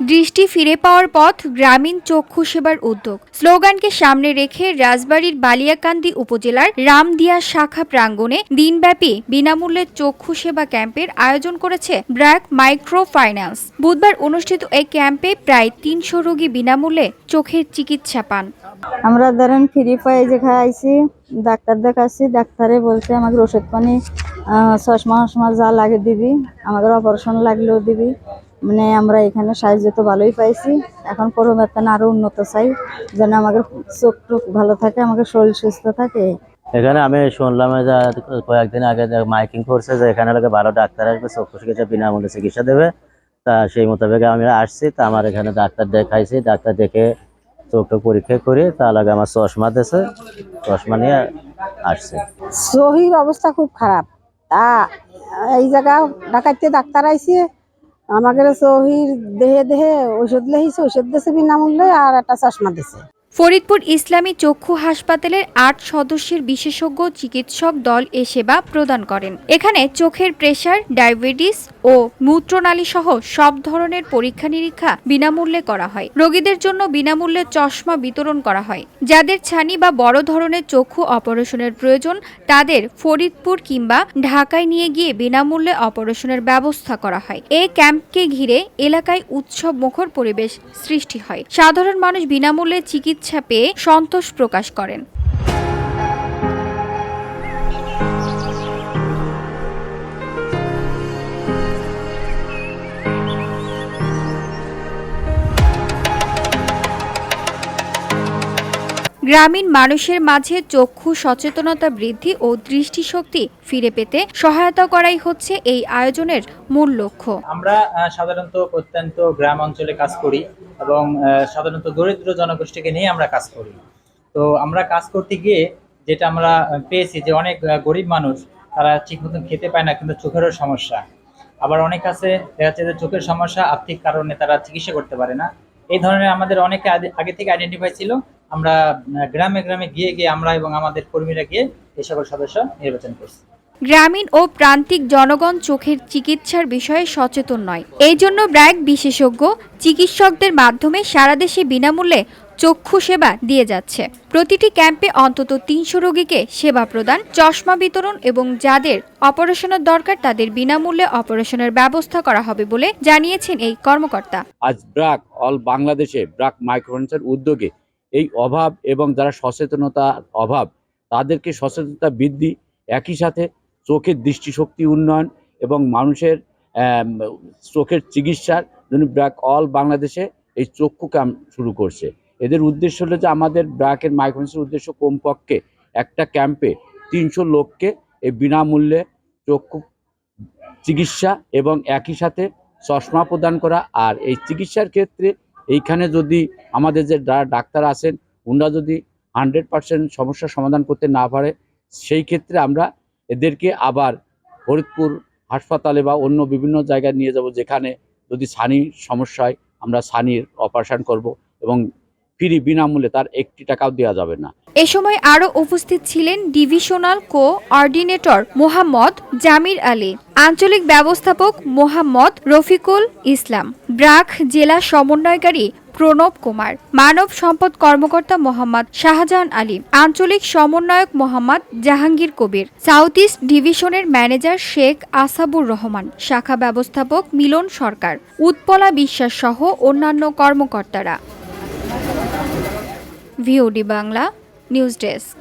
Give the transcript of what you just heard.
দৃষ্টি ফিরে পাওয়ার পথ গ্রামীণ চক্ষু সেবার উদ্যোগ। স্লোগানকে সামনে রেখে রাজবাড়ির বালিয়াকান্দি উপজেলার রামদিয়া শাখা প্রাঙ্গণে দিনব্যাপী বিনামূল্যে চক্ষু সেবা ক্যাম্পের আয়োজন করেছে ব্র্যাক মাইক্রো ফাইন্যান্স বুধবার অনুষ্ঠিত এই ক্যাম্পে প্রায় তিনশো রোগী বিনামূল্যে চোখের চিকিৎসা পান। আমরা ধরেন ফ্রি পাই যে খাইছি ডাক্তার দেখাচ্ছি ডাক্তারে বলছে আমাকে ওষুধ পানি আহ, চশমা টশমা যা লাগে দিবি আমাদের অপারেশন লাগলেও দিবি। মানে আমরা এখানে সাহায্য তো ভালোই পাইছি। এখন পরবর্তী আরও উন্নত চাই যেন আমাদের চোখ টোক ভালো থাকে আমাদের শরীর সুস্থ থাকে। এখানে আমি শুনলাম যে কয়েকদিন আগে মাইকিং করছে যে এখানে লোকে ভালো ডাক্তার আসবে চক্ষু চিকিৎসা বিনামূল্যে চিকিৎসা দেবে। তা সেই মোতাবেক আমি আসছি তা আমার এখানে ডাক্তার দেখাইছি ডাক্তার দেখে চোখটা পরীক্ষা করে তা লাগে আমার চশমা দিয়েছে চশমা নিয়ে আসছে। শহীর অবস্থা খুব খারাপ। তা এই জায়গা ডাকাইতে ডাক্তার আইছে আমাদের শহীর দেহে দেহে ওষুধ লেহিছে ওষুধ দিয়েছে বিনামূল্যে আর একটা চশমা দিছে। ফরিদপুর ইসলামী চক্ষু হাসপাতালের আট সদস্যের বিশেষজ্ঞ চিকিৎসক দল এ সেবা প্রদান করেন। এখানে চোখের প্রেসার, ডায়াবেটিস ও মূত্রনালী সহ সব ধরনের পরীক্ষা নিরীক্ষা বিনামূল্যে করা হয়। রোগীদের জন্য বিনামূল্যে চশমা বিতরণ করা হয়। যাদের ছানি বা বড় ধরনের চক্ষু অপারেশনের প্রয়োজন, তাদের ফরিদপুর কিংবা ঢাকায় নিয়ে গিয়ে বিনামূল্যে অপারেশনের ব্যবস্থা করা হয়। এই ক্যাম্পকে ঘিরে এলাকায় উৎসব মুখর পরিবেশ সৃষ্টি হয়। সাধারণ মানুষ বিনামূল্যে চিকিৎসা পেয়ে সন্তোষ প্রকাশ করেন। গ্রামীণ মানুষের মাঝে চক্ষু সচেতনতা বৃদ্ধি ও দৃষ্টিশক্তি ফিরে পেতে সহায়তা করাই হচ্ছে এই আয়োজনের মূল লক্ষ্য। আমরা সাধারণত প্রত্যন্ত গ্রাম অঞ্চলে কাজ করি। এবং সাধারণত দরিদ্র জনগোষ্ঠীকে নিয়ে আমরা কাজ করি। তো আমরা কাজ করতে গিয়ে যেটা আমরা পেয়েছি যে অনেক গরিব মানুষ তারা ঠিক মতন খেতে পায় না কিন্তু চোখেরও সমস্যা। আবার অনেক আছে, দেখা যাচ্ছে যে চোখের সমস্যা আর্থিক কারণে তারা চিকিৎসা করতে পারে না। এই ধরনের আমাদের অনেকে আগে থেকে আইডেন্টিফাই ছিল। আমরা গ্রামে গ্রামে গিয়ে গিয়ে আমরা এবং আমাদের কর্মীরা গিয়ে এই সকল সদস্য নির্বাচন করছি। গ্রামীণ ও প্রান্তিক জনগণ চোখের চিকিৎসার বিষয়ে সচেতন নয়। এই জন্য ব্র্যাক বিশেষজ্ঞ চিকিৎসকদের মাধ্যমে সারা দেশে বিনামূল্যে চক্ষু সেবা দিয়ে যাচ্ছে। প্রতিটি ক্যাম্পে অন্তত তিনশো রোগীকে সেবা প্রদান, চশমা বিতরণ এবং যাদের অপারেশনের দরকার তাদের বিনামূল্যে অপারেশনের ব্যবস্থা করা হবে বলে জানিয়েছেন এই কর্মকর্তা। আজ ব্রাক অল বাংলাদেশে ব্রাক মাইক্রোফিন্যান্সের উদ্যোগে এই অভাব এবং যারা সচেতনতার অভাব, তাদেরকে সচেতনতা বৃদ্ধি একই সাথে চোখের দৃষ্টিশক্তি উন্নয়ন এবং মানুষের চোখের চিকিৎসার জন্য ব্র্যাক অল বাংলাদেশে এই চক্ষু ক্যাম্প শুরু করছে। এদের উদ্দেশ্য হলো যে আমাদের ব্র্যাকের মাইক্রোফিন্যান্সের উদ্দেশ্য কমপক্ষে একটা ক্যাম্পে তিনশো লোককে এই বিনামূল্যে চক্ষু চিকিৎসা এবং একই সাথে চশমা প্রদান করা। আর এই চিকিৎসার ক্ষেত্রে এইখানে যদি আমাদের যে ডাক্তার আছেন ওনারা যদি হান্ড্রেড পার্সেন্ট সমস্যার সমাধান করতে না পারে, সেই ক্ষেত্রে আমরা এদেরকে আবার ফরিদপুর হাসপাতালে বা অন্য বিভিন্ন জায়গায় নিয়ে যাব যেখানে যদি সানির সমস্যা হয়, আমরা সানির অপারেশন করব এবং ফ্রি বিনামূল্যে তার একটি টাকাও দেওয়া যাবে না। এ সময় আরও উপস্থিত ছিলেন divisional coordinator Mohammad Jamir Ali, আঞ্চলিক ব্যবস্থাপক মোহাম্মদ রফিকুল ইসলাম, ব্রাক জেলা সমন্বয়কারী প্রণব কুমার, মানব সম্পদ কর্মকর্তা মোহাম্মদ শাহজাহান আলী, আঞ্চলিক সমন্বয়ক মোহাম্মদ জাহাঙ্গীর কবির, সাউথ ইস্ট ডিভিশনের ম্যানেজার শেখ আসাবুর রহমান, শাখা ব্যবস্থাপক মিলন সরকার, উৎপলা বিশ্বাস সহ অন্যান্য কর্মকর্তারা। VOD Bangla, news desk.